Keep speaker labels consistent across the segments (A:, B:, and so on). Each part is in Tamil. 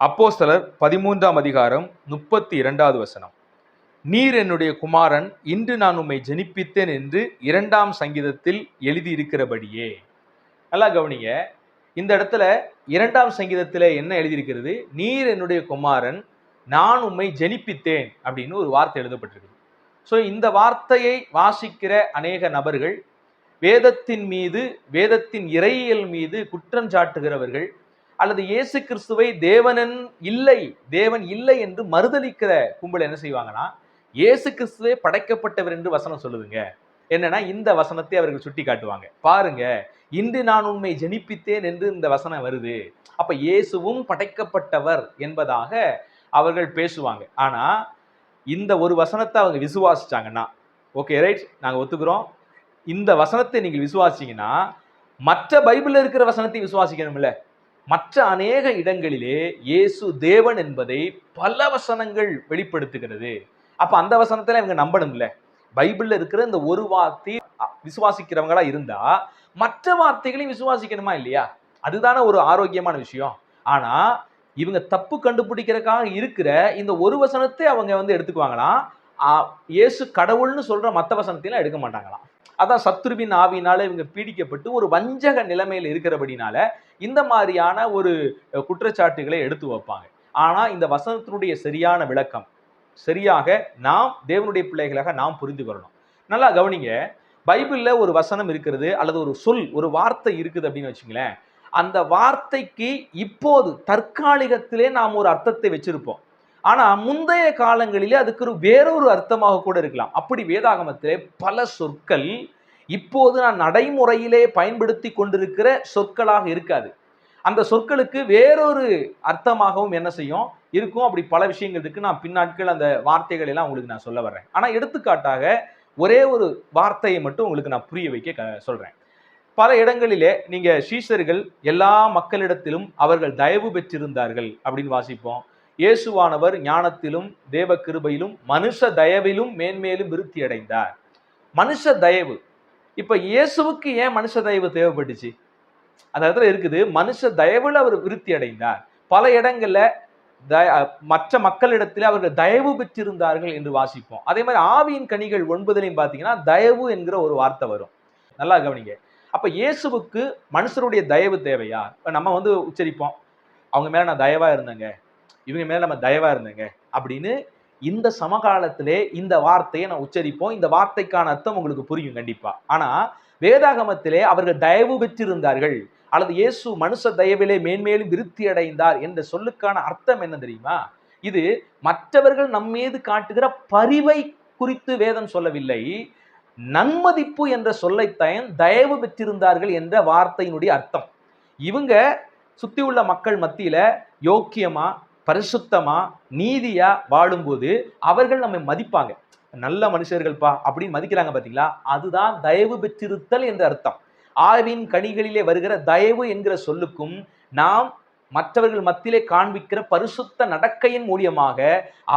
A: அப்போஸ்தலர் பதிமூன்றாம் அதிகாரம் முப்பத்தி இரண்டாவது வசனம். நீர் என்னுடைய குமாரன் இன்று நான் உம்மை ஜெனிப்பித்தேன் என்று இரண்டாம் சங்கீதத்தில் எழுதியிருக்கிறபடியே. நல்லா கவனிங்க. இந்த இடத்துல இரண்டாம் சங்கீதத்தில் என்ன எழுதியிருக்கிறது? நீர் என்னுடைய குமாரன் நான் உம்மை ஜெனிப்பித்தேன் அப்படின்னு ஒரு வார்த்தை எழுதப்பட்டிருக்கு ஸோ இந்த வார்த்தையை வாசிக்கிற அநேக நபர்கள் வேதத்தின் மீது வேதத்தின் இறையியல் மீது குற்றம் சாட்டுகிறவர்கள் அல்லது இயேசு கிறிஸ்துவை தேவனன் இல்லை தேவன் இல்லை என்று மறுதளிக்கிற கும்பல் என்ன செய்வாங்கன்னா இயேசு கிறிஸ்துவே படைக்கப்பட்டவர் என்று வசனம் சொல்லுதுங்க. என்னன்னா இந்த வசனத்தை அவர்கள் சுட்டி காட்டுவாங்க பாருங்க இன்று நான் உண்மை ஜெனிப்பித்தேன் என்று இந்த வசனம் வருது. அப்ப இயேசுவும் படைக்கப்பட்டவர் என்பதாக அவர்கள் பேசுவாங்க. ஆனா இந்த ஒரு வசனத்தை அவங்க விசுவாசிச்சாங்கன்னா ஓகே ரைட் நாங்கள் ஒத்துக்கிறோம். இந்த வசனத்தை நீங்கள் விசுவாசிங்கன்னா மற்ற பைபிளில் இருக்கிற வசனத்தை விசுவாசிக்கணும்ல. மற்ற அநேக இடங்களிலே இயேசு தேவன் என்பதை பல வசனங்கள் வெளிப்படுத்துகிறது. அப்ப அந்த வசனத்துல இவங்க நம்பணும்ல. பைபிள்ல இருக்கிற இந்த ஒரு வார்த்தை விசுவாசிக்கிறவங்களா இருந்தா மற்ற வார்த்தைகளையும் விசுவாசிக்கணுமா இல்லையா? அதுதானே ஒரு ஆரோக்கியமான விஷயம். ஆனா இவங்க தப்பு கண்டுபிடிக்கிறதுக்காக இருக்கிற இந்த ஒரு வசனத்தை அவங்க வந்து எடுத்துக்குவாங்களாம். இயேசு கடவுள்னு சொல்ற மற்ற வசனத்தையும் எடுக்க மாட்டாங்களாம். அதான் சத்ருவின் ஆவினால இவங்க பீடிக்கப்பட்டு ஒரு வஞ்சக நிலைமையில் இருக்கிறபடினால இந்த மாதிரியான ஒரு குற்றச்சாட்டுகளை எடுத்து வைப்பாங்க. ஆனா இந்த வசனத்தினுடைய சரியான விளக்கம் சரியாக நாம் தேவனுடைய பிள்ளைகளாக நாம் புரிந்து கொள்ளணும். நல்லா கவனிங்க பைபிளில் ஒரு வசனம் இருக்கிறது அல்லது ஒரு சொல் ஒரு வார்த்தை இருக்குது அப்படின்னு வச்சுங்களேன் அந்த வார்த்தைக்கு இப்போது தற்காலிகத்திலே நாம் ஒரு அர்த்தத்தை வச்சிருப்போம். ஆனா முந்தைய காலங்களிலே அதுக்கு ஒரு வேறொரு அர்த்தமாக கூட இருக்கலாம். அப்படி வேதாகமத்திலே பல சொற்கள் இப்போது நான் நடைமுறையிலே பயன்படுத்தி கொண்டிருக்கிற சொற்களாக இருக்காது. அந்த சொற்களுக்கு வேறொரு அர்த்தமாகவும் என்ன செய்யும்? இருக்கும். அப்படி பல விஷயங்கள் இருக்கு. நான் பின்னாட்கள் அந்த வார்த்தைகள் எல்லாம் உங்களுக்கு நான் சொல்ல வர்றேன். ஆனா எடுத்துக்காட்டாக ஒரே ஒரு வார்த்தையை மட்டும் உங்களுக்கு நான் புரிய வைக்க க- சொல்றேன். பல இடங்களிலே நீங்க சீஷர்கள் எல்லா மக்களிடத்திலும் அவர்கள் தயவு பெற்றிருந்தார்கள் அப்படின்னு வாசிப்போம். இயேசுவானவர் ஞானத்திலும் தேவ கிருபையிலும் மனுஷ தயவிலும் மேன்மேலும் விருத்தி அடைந்தார். மனுஷ தயவு. இப்ப இயேசுவுக்கு ஏன் மனுஷ தயவு தேவைப்பட்டுச்சு? அந்த இடத்துல இருக்குது மனுஷ தயவில் அவர் விருத்தி அடைந்தார். பல இடங்கள்ல த- மற்ற மக்களிடத்தில் அவர்கள் தயவு பெற்றிருந்தார்கள் என்று வாசிப்போம். அதே மாதிரி ஆவியின் கனிகள் ஒன்பதுலையும் பார்த்தீங்கன்னா தயவு என்கிற ஒரு வார்த்தை வரும். நல்லா கவனிங்க. அப்ப இயேசுவுக்கு மனுஷருடைய தயவு தேவையா? இப்ப நம்ம வந்து உச்சரிப்போம். அவங்க மேல நான் தயவா இருந்தேங்க. இவங்க மேல நம்ம தயவா இருந்தேங்க. அப்படின்னு இந்த சமகாலத்திலே இந்த வார்த்தையை நான் உச்சரிப்போம். இந்த வார்த்தைக்கான அர்த்தம் உங்களுக்கு புரியும் கண்டிப்பா. ஆனா வேதாகமத்திலே அவர்கள் தயவு பெற்றிருந்தார்கள். அல்லது இயேசு மனுஷ தயவிலே மேன்மேலும் விருத்தி அடைந்தார் என்ற சொல்லுக்கான அர்த்தம் என்ன தெரியுமா? இது மற்றவர்கள் நம் மீது காட்டுகிற பரிவை குறித்து வேதம் சொல்லவில்லை. நன்மதிப்பு என்ற சொல்லைத்தயன் தயவு பெற்றிருந்தார்கள் என்ற வார்த்தையினுடைய அர்த்தம். இவங்க சுத்தி உள்ள மக்கள் மத்தியில யோக்கியமா பரிசுத்தமாக நீதியா வாழும்போது அவர்கள் நம்மை மதிப்பாங்க. நல்ல மனுஷர்கள்ப்பா அப்படின்னு மதிக்கிறாங்க பார்த்தீங்களா அதுதான் தயவு பெற்றிருத்தல் என்ற அர்த்தம். ஆவின் கனிகளிலே வருகிற தயவு என்கிற சொல்லுக்கும் நாம் மற்றவர்கள் மத்தியிலே காண்பிக்கிற பரிசுத்த நடக்கையின் மூலியமாக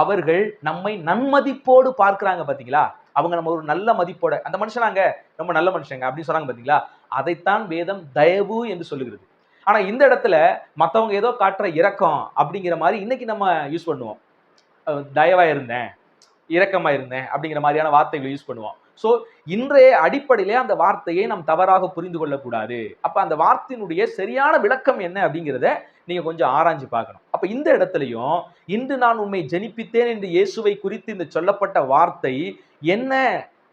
A: அவர்கள் நம்மை நன்மதிப்போடு பார்க்கிறாங்க பார்த்தீங்களா அவங்க நம்ம ஒரு நல்ல மதிப்போட அந்த மனுஷனாங்க ரொம்ப நல்ல மனுஷங்க அப்படின்னு சொன்னாங்க பார்த்தீங்களா அதைத்தான் வேதம் தயவு என்று சொல்லுகிறது. ஆனால் இந்த இடத்துல மற்றவங்க ஏதோ காட்டுற இறக்கம் அப்படிங்கிற மாதிரி இன்னைக்கு நம்ம யூஸ் பண்ணுவோம். தயவாக இருந்தேன் இரக்கமாக இருந்தேன் அப்படிங்கிற மாதிரியான வார்த்தைகளை யூஸ் பண்ணுவோம். ஸோ இன்றைய அடிப்படையிலே அந்த வார்த்தையை நாம் தவறாக புரிந்து கொள்ளக்கூடாது. அப்போ அந்த வார்த்தையினுடைய சரியான விளக்கம் என்ன அப்படிங்கிறத நீங்க கொஞ்சம் ஆராய்ஞ்சு பார்க்கணும். அப்ப இந்த இடத்துலையும் இன்று நான் உண்மை ஜனிப்பித்தேன் என்று இயேசுவை குறித்து இந்த சொல்லப்பட்ட வார்த்தை என்ன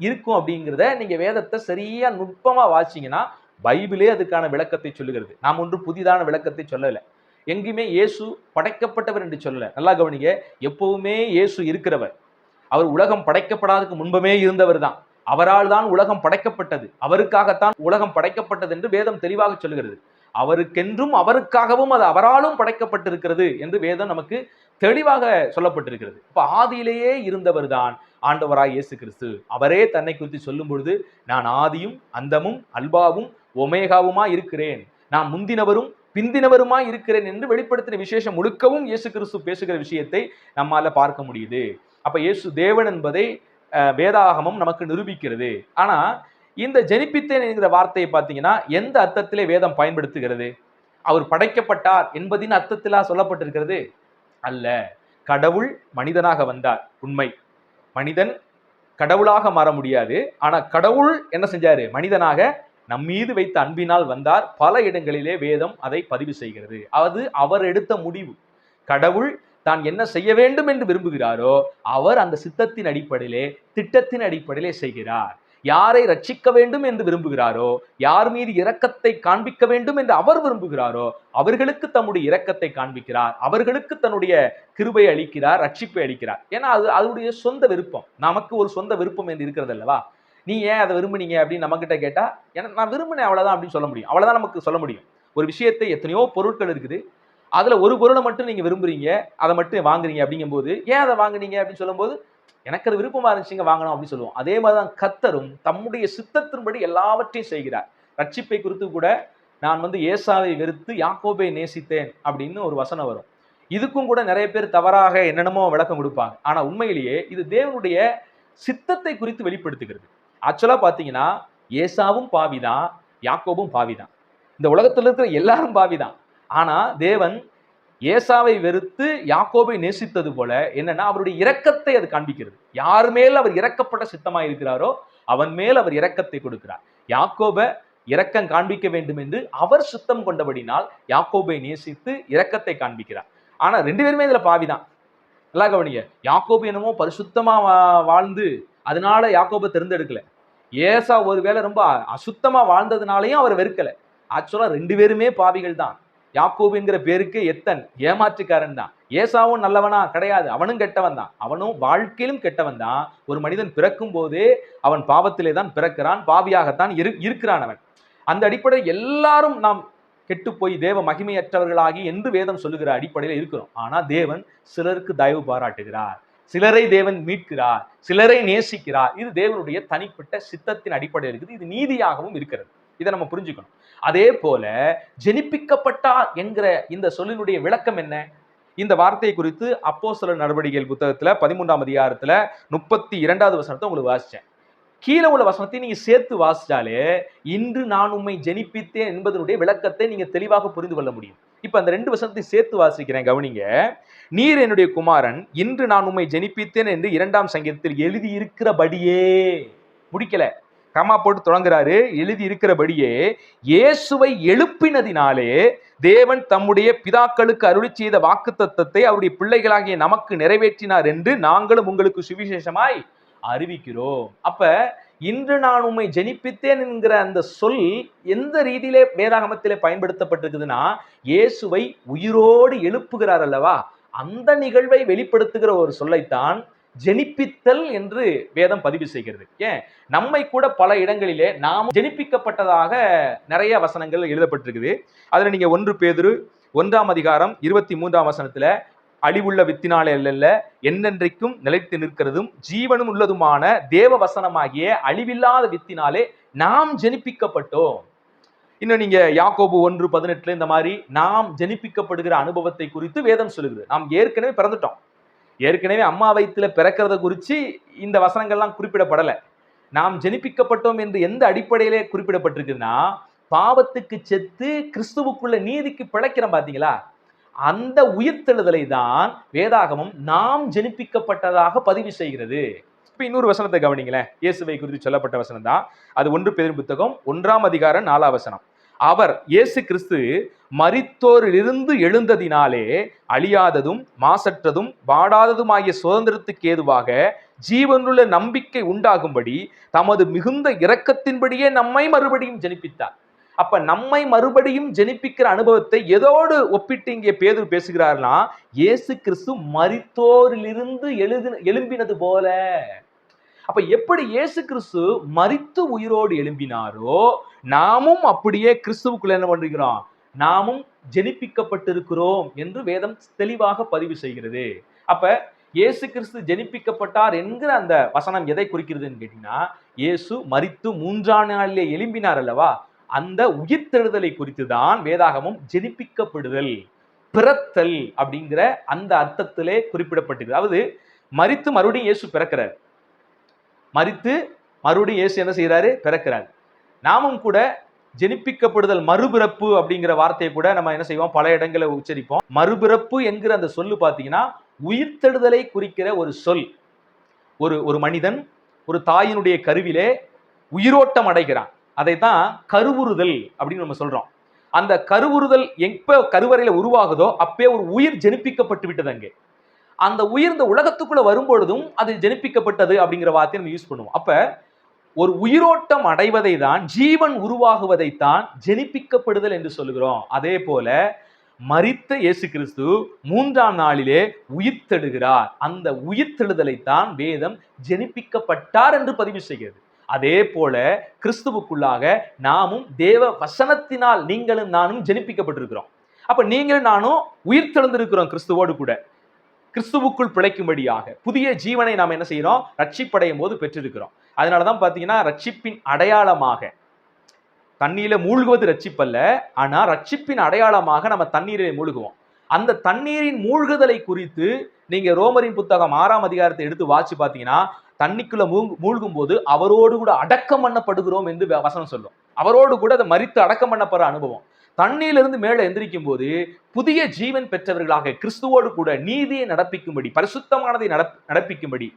A: இருக்கும் அப்படிங்கிறத நீங்க வேதத்தை சரியா நுட்பமா வாசிங்கன்னா பைபிளே அதுக்கான விளக்கத்தை சொல்லுகிறது. நாம் ஒன்று புதிதான விளக்கத்தை சொல்லலை. எங்கேயுமே இயேசு படைக்கப்பட்டவர் என்று சொல்லலை. நல்லா கவனிங்க. எப்பவுமே இயேசு இருக்கிறவர். அவர் உலகம் படைக்கப்படாததுக்கு முன்பமே இருந்தவர் தான். அவரால் தான் உலகம் படைக்கப்பட்டது. அவருக்காகத்தான் உலகம் படைக்கப்பட்டது என்று வேதம் தெளிவாக சொல்லுகிறது. அவருக்கென்றும் அவருக்காகவும் அது அவராலும் படைக்கப்பட்டிருக்கிறது என்று வேதம் நமக்கு தெளிவாக சொல்லப்பட்டிருக்கிறது. இப்போ ஆதியிலேயே இருந்தவர் தான் ஆண்டவராய் இயேசு கிறிஸ்து. அவரே தன்னை குறித்து சொல்லும் பொழுது நான் ஆதியும் அந்தமும் அல்பாவும் ஒமேகாவுமா இருக்கிறேன். நான் முந்தினவரும் பிந்தினவருமா இருக்கிறேன் என்று வெளிப்படுத்தின விசேஷம் முழுக்கவும் இயேசு கிறிஸ்து பேசுகிற விஷயத்தை நம்மால பார்க்க முடியுது. அப்ப இயேசு தேவன் என்பதை வேதாகமம் நமக்கு நிரூபிக்கிறது. ஆனா இந்த ஜெனிப்பித்தேன் என்கிற வார்த்தையை பார்த்தீங்கன்னா எந்த அர்த்தத்திலே வேதம் பயன்படுத்துகிறது? அவர் படைக்கப்பட்டார் என்பதின் அர்த்தத்திலா சொல்லப்பட்டிருக்கிறது? அல்ல. கடவுள் மனிதனாக வந்தார். உண்மை. மனிதன் கடவுளாக மாற முடியாது. ஆனா கடவுள் என்ன செஞ்சாரு? மனிதனாக நம் மீது வைத்த அன்பினால் வந்தார். பல இடங்களிலே வேதம் அதை பதிவு செய்கிறது. அது அவர் எடுத்த முடிவு. கடவுள் தான் என்ன செய்ய வேண்டும் என்று விரும்புகிறாரோ அவர் அந்த சித்தத்தின் அடிப்படையிலே திட்டத்தின் அடிப்படையிலே செய்கிறார். யாரை ரட்சிக்க வேண்டும் என்று விரும்புகிறாரோ யார் மீது இரக்கத்தை காண்பிக்க வேண்டும் என்று அவர் விரும்புகிறாரோ அவர்களுக்கு தம்முடைய இரக்கத்தை காண்பிக்கிறார். அவர்களுக்கு தன்னுடைய கிருபை அளிக்கிறார் ரட்சிப்பை அளிக்கிறார். ஏன்னா அது அதனுடைய சொந்த விருப்பம். நமக்கு ஒரு சொந்த விருப்பம் என்று இருக்கிறது அல்லவா? நீ ஏன் அதை விரும்புனீங்க அப்படின்னு நம்மக்கிட்ட கேட்டால் ஏன்னா எனக்கு நான் விரும்பினேன் அவ்வளோதான் அப்படின்னு சொல்ல முடியும். அவ்வளோதான் நமக்கு சொல்ல முடியும். ஒரு விஷயத்தை எத்தனையோ பொருட்கள் இருக்குது. அதில் ஒரு பொருளை மட்டும் நீங்கள் விரும்புறீங்க. அதை மட்டும் வாங்குறீங்க அப்படிங்கும்போது ஏன் அதை வாங்குனீங்க அப்படின்னு சொல்லும்போது எனக்கு அது விருப்பமாக இருந்துச்சுங்க வாங்கணும் அப்படின்னு சொல்லுவோம். அதே மாதிரி தான் கத்தரும் தம்முடைய சித்தத்தின்படி எல்லாவற்றையும் செய்கிறார். ரட்சிப்பை குறித்து கூட நான் வந்து ஏசாவை வெறுத்து யாக்கோபை நேசித்தேன் அப்படின்னு ஒரு வசனம் வரும். இதுக்கும் கூட நிறைய பேர் தவறாக என்னென்னமோ விளக்கம் கொடுப்பாங்க. ஆனால் உண்மையிலேயே இது தேவனுடைய சித்தத்தை குறித்து வெளிப்படுத்துகிறது. ஆக்சுவலாக பார்த்தீங்கன்னா ஏசாவும் பாவிதான் யாக்கோபும் பாவிதான். இந்த உலகத்தில் இருக்கிற எல்லாரும் பாவிதான். ஆனால் தேவன் ஏசாவை வெறுத்து யாக்கோபை நேசித்தது போல என்னன்னா அவருடைய இரக்கத்தை அது காண்பிக்கிறது. யார் மேல் அவர் இறக்கப்பட்ட சித்தமாக இருக்கிறாரோ அவன் மேல் அவர் இரக்கத்தை கொடுக்கிறார். யாக்கோபை இரக்கம் காண்பிக்க வேண்டும் என்று அவர் சுத்தம் கொண்டபடினால் யாக்கோபை நேசித்து இரக்கத்தை காண்பிக்கிறார். ஆனா ரெண்டு பேருமே இதுல பாவிதான். நல்லா கவனிங்க. யாக்கோபு என்னமோ பரிசுத்தமாக வா- வாழ்ந்து அதனால யாக்கோபை தேர்ந்தெடுக்கல. ஏசா ஒருவேளை ரொம்ப அசுத்தமாக வாழ்ந்ததுனாலையும் அவர் வெறுக்கலை. ஆக்சுவலாக ரெண்டு பேருமே பாவிகள் தான். யாக்கோபுங்கிற பேருக்கு எத்தன் ஏமாற்றுக்காரன் தான். ஏசாவும் நல்லவனா கிடையாது. அவனும் கெட்டவன் தான். அவனும் வாழ்க்கையிலும் கெட்டவன் தான். ஒரு மனிதன் பிறக்கும் போதே அவன் பாவத்திலே தான் பிறக்கிறான். பாவியாகத்தான் இரு இருக்கிறான் அவன். அந்த அடிப்படையில் எல்லாரும் நாம் கெட்டு போய் தேவ மகிமையற்றவர்களாகி என்று வேதம் சொல்லுகிற அடிப்படையில் இருக்கிறோம். ஆனால் தேவன் சிலருக்கு தயவு பாராட்டுகிறார். சிலரை தேவன் மீட்கிறார். சிலரை நேசிக்கிறார். இது தேவனுடைய தனிப்பட்ட சித்தத்தின் அடிப்படையில் இருக்குது. இது நீதியாகவும் இருக்கிறது. இதை நம்ம புரிஞ்சுக்கணும். அதே போல ஜெனிப்பிக்கப்பட்டார் என்கிற இந்த சொல்லினுடைய விளக்கம் என்ன? இந்த வார்த்தை குறித்து அப்போ சில நடவடிக்கைகள் புத்தகத்தில் பதிமூன்றாம் அதிகாரத்தில் முப்பத்தி இரண்டாவது வசனத்தை உங்களுக்கு வாசித்தேன் கீழே உள்ள வசனத்தை நீங்க சேர்த்து வாசிச்சாலே இன்று நான் உம்மை ஜெனிப்பித்தேன் என்பதனுடைய விளக்கத்தை நீங்க தெளிவாக புரிந்து கொள்ள முடியும். இப்ப அந்த ரெண்டு வசனத்தை சேர்த்து வாசிக்கிறேன் கவனிங்க. நீர் என்னுடைய குமாரன் இன்று நான் உம்மை ஜெனிப்பித்தேன் என்று இரண்டாம் சங்கீதத்தில் எழுதி இருக்கிறபடியே முடிக்கல. கமா போட்டு தொடங்குறாரு. எழுதி இருக்கிறபடியே இயேசுவை எழுப்பினதினாலே தேவன் தம்முடைய பிதாக்களுக்கு அருளி செய்த வாக்குத்தத்தத்தை அவருடைய பிள்ளைகளாகிய நமக்கு நிறைவேற்றினார் என்று நாங்களும் உங்களுக்கு சுவிசேஷமாய் அறிவிக்கிறோம். அப்ப இன்று நான் உம்மை ஜெனிப்பித்தேன் என்கிற அந்த சொல் எந்த ரீதியிலே வேதாகமத்திலே பயன்படுத்தப்பட்டிருக்குதுன்னா இயேசுவை உயிரோடு எழுப்புகிறார் அல்லவா? அந்த நிகழ்வை வெளிப்படுத்துகிற ஒரு சொல்லைத்தான் ஜெனிப்பித்தல் என்று வேதம் பதிவு செய்கிறது. ஏன்? நம்மை கூட பல இடங்களிலே நாம் ஜெனிப்பிக்கப்பட்டதாக நிறைய வசனங்கள் எழுதப்பட்டிருக்குது. அதுல நீங்க ஒன்று பேதுரு ஒன்றாம் அதிகாரம் இருபத்தி மூன்றாம் வசனத்துல அழிவுள்ள வித்தினாலே அல்ல என்னென்றைக்கும் நிலைத்து நிற்கிறதும் ஜீவனும் உள்ளதுமான தேவ வசனமாகிய அழிவில்லாத வித்தினாலே நாம் ஜெனிப்பிக்கப்பட்டோம். இன்னும் நீங்க யாக்கோபு ஒன்று பதினெட்டுல இந்த மாதிரி நாம் ஜெனிப்பிக்கப்படுகிற அனுபவத்தை குறித்து வேதம் சொல்லுகிறது. நாம் ஏற்கனவே பிறந்துட்டோம். ஏற்கனவே அம்மா வயிற்றுல பிறக்கிறத குறித்து இந்த வசனங்கள்லாம் குறிப்பிடப்படலை. நாம் ஜெனிப்பிக்கப்பட்டோம் என்று எந்த அடிப்படையிலே குறிப்பிடப்பட்டிருக்குன்னா பாவத்துக்கு செத்து கிறிஸ்துவுக்குள்ள நீதிக்கு பிழைக்கிறோம் பாத்தீங்களா? அந்த உயிர்த்தெழுதலை தான் வேதாகமம் நாம் ஜெனிப்பிக்கப்பட்டதாக பதிவு செய்கிறது. இப்போ இன்னொரு வசனத்தை கவனிங்களேன். இயேசுவை குறித்து சொல்லப்பட்ட வசனம் தான் அது ஒன்று பெரும் புத்தகம் ஒன்றாம் அதிகாரம் நாலாம் வசனம். அவர் இயேசு கிறிஸ்து மரித்தோரிலிருந்து எழுந்ததினாலே அழியாததும் மாசற்றதும் வாடாததுமாகிய சுதந்திரத்துக்கு ஏதுவாக ஜீவனுள்ள நம்பிக்கை உண்டாகும்படி தமது மிகுந்த இரக்கத்தின்படியே நம்மை மறுபடியும் ஜெனிப்பித்தார். அப்ப நம்மை மறுபடியும் ஜெனிப்பிக்கிற அனுபவத்தை எதோடு ஒப்பிட்டு இங்கே பேது பேசுகிறார்னா இயேசு கிறிஸ்து மரித்தோரிலிருந்து எழுது எழும்பினது போல. அப்ப எப்படி இயேசு கிறிஸ்து மரித்து உயிரோடு எழும்பினாரோ நாமும் அப்படியே கிறிஸ்துவுக்குள்ள என்ன பண்றோம்? நாமும் ஜெனிப்பிக்கப்பட்டிருக்கிறோம் என்று வேதம் தெளிவாக பதிவு செய்கிறது. அப்ப இயேசு கிறிஸ்து ஜெனிப்பிக்கப்பட்டார் என்கிற அந்த வசனம் எதை குறிக்கிறதுன்னு கேட்டீங்கன்னா இயேசு மரித்து மூன்றாம் நாளிலே எழும்பினார் அல்லவா? அந்த உயிர்த்தெழுதலை குறித்து தான் வேதாகமம் ஜெனிப்பிக்கப்படுதல் பிறத்தல் அப்படிங்கிற அந்த அர்த்தத்திலே குறிப்பிடப்பட்டிருக்கு. அதாவது மறித்து மறுபடியும் இயேசு பிறக்கிறார். மறித்து மறுபடியும் இயேசு என்ன செய்கிறாரு? பிறக்கிறார். நாமும் கூட ஜெனிப்பிக்கப்படுதல் மறுபிறப்பு அப்படிங்கிற வார்த்தையை கூட நம்ம என்ன செய்வோம்? பல இடங்களில் உச்சரிப்போம். மறுபிறப்பு என்கிற அந்த சொல்லு பார்த்தீங்கன்னா உயிர்த்தெழுதலை குறிக்கிற ஒரு சொல். ஒரு ஒரு மனிதன் ஒரு தாயினுடைய கருவிலே உயிரோட்டம் அடைகிறான். அதை தான் கருவுறுதல் அப்படின்னு நம்ம சொல்றோம். அந்த கருவுறுதல் எப்ப கருவறையில உருவாகுதோ அப்பே ஒரு உயிர் ஜெனிப்பிக்கப்பட்டு விட்டது அங்கே. அந்த உயிர் இந்த உலகத்துக்குள்ள வரும்பொழுதும் அது ஜெனிப்பிக்கப்பட்டது அப்படிங்கிற வார்த்தையை நம்ம யூஸ் பண்ணுவோம். அப்ப ஒரு உயிரோட்டம் அடைவதை தான் ஜீவன் உருவாகுவதை தான் ஜெனிப்பிக்கப்படுதல் என்று சொல்லுகிறோம். அதே போல மரித்த இயேசு கிறிஸ்து மூன்றாம் நாளிலே உயிர்த்தெழுகிறார். அந்த உயிர்த்தெழுதலை தான் வேதம் ஜெனிப்பிக்கப்பட்டார் என்று பதிவு செய்கிறது. அதே போல கிறிஸ்துவுக்குள்ளாக நாமும் தேவ வசனத்தினால் நீங்களும் நானும் ஜெனிப்பிக்கப்பட்டிருக்கிறோம். அப்ப நீங்களும் நானும் உயிர்த்தெழுந்திருக்கிறோம் கிறிஸ்துவோடு கூட. கிறிஸ்துவுக்குள் பிழைக்கும்படியாக புதிய ஜீவனை நாம் என்ன செய்யறோம்? ரட்சிப்படையும் போது பெற்றிருக்கிறோம். அதனாலதான் பாத்தீங்கன்னா ரட்சிப்பின் அடையாளமாக தண்ணீரில மூழ்குவது ரட்சிப்பல்ல ஆனா ரட்சிப்பின் அடையாளமாக நம்ம தண்ணீரில் மூழ்குவோம். அந்த தண்ணீரின் மூழ்குதலை குறித்து நீங்க ரோமரின் புத்தகம் ஆறாம் அதிகாரத்தை எடுத்து வாச்சு பார்த்தீங்கன்னா தண்ணிக்குள்ள மூழ்கு மூழ்கும் போது அவரோடு கூட அடக்கம் பண்ணப்படுகிறோம் என்று வ- வசனம் சொல்லும். அவரோடு கூட அதை மறித்து அடக்கம் பண்ணப்படுற அனுபவம். தண்ணியிலிருந்து மேலே எந்திரிக்கும் போது புதிய ஜீவன் பெற்றவர்களாக கிறிஸ்துவோடு கூட நீதியை நடப்பிக்கும்படி பரிசுத்தமானதை நட நடப்பிக்கும்படி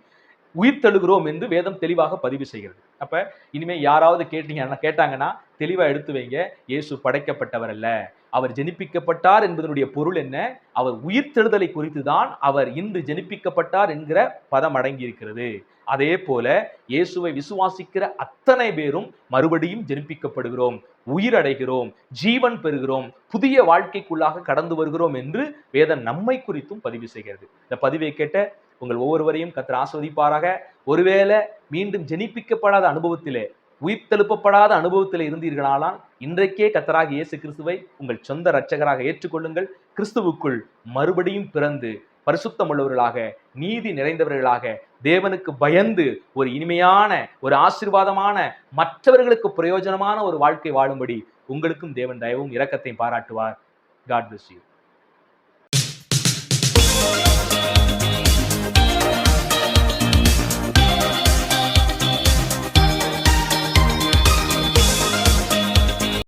A: உயிர் தழுகிறோம் என்று வேதம் தெளிவாக பதிவு செய்கிறது. அப்ப இனிமே யாராவது கேட்டீங்கன்னா கேட்டாங்கன்னா தெளிவா எடுத்து வைங்க. இயேசு படைக்கப்பட்டவர் அல்ல. அவர் ஜெனிப்பிக்கப்பட்டார் என்பதனுடைய பொருள் என்ன? அவர் உயிர்த்தெழுதலை குறித்து தான் அவர் இன்று ஜெனிப்பிக்கப்பட்டார் என்கிற பதம் அடங்கியிருக்கிறது. அதே போல இயேசுவை விசுவாசிக்கிற அத்தனை பேரும் மறுபடியும் ஜெனிப்பிக்கப்படுகிறோம் உயிரடைகிறோம் ஜீவன் பெறுகிறோம் புதிய வாழ்க்கைக்குள்ளாக கடந்து வருகிறோம் என்று வேதம் நம்மை குறித்தும் பதிவு செய்கிறது. இந்த பதிவை கேட்ட உங்கள் ஒவ்வொருவரையும் கத்திர ஆஸ்வதிப்பாராக ஒருவேளை மீண்டும் ஜெனிப்பிக்கப்படாத அனுபவத்திலே உயிர்த்தெழுப்பப்படாத அனுபவத்தில் இருந்தீர்களானால் இன்றைக்கே கத்தராக இயேசு கிறிஸ்துவை உங்கள் சொந்த இரட்சகராக ஏற்றுக்கொள்ளுங்கள். கிறிஸ்துவுக்குள் மறுபடியும் பிறந்து பரிசுத்தமுள்ளவர்களாக நீதி நிறைந்தவர்களாக தேவனுக்கு பயந்து ஒரு இனிமையான ஒரு ஆசீர்வாதமான மற்றவர்களுக்கு பிரயோஜனமான ஒரு வாழ்க்கை வாழும்படி உங்களுக்கும் தேவன் தயவும் இரக்கத்தையும் பாராட்டுவார். God bless you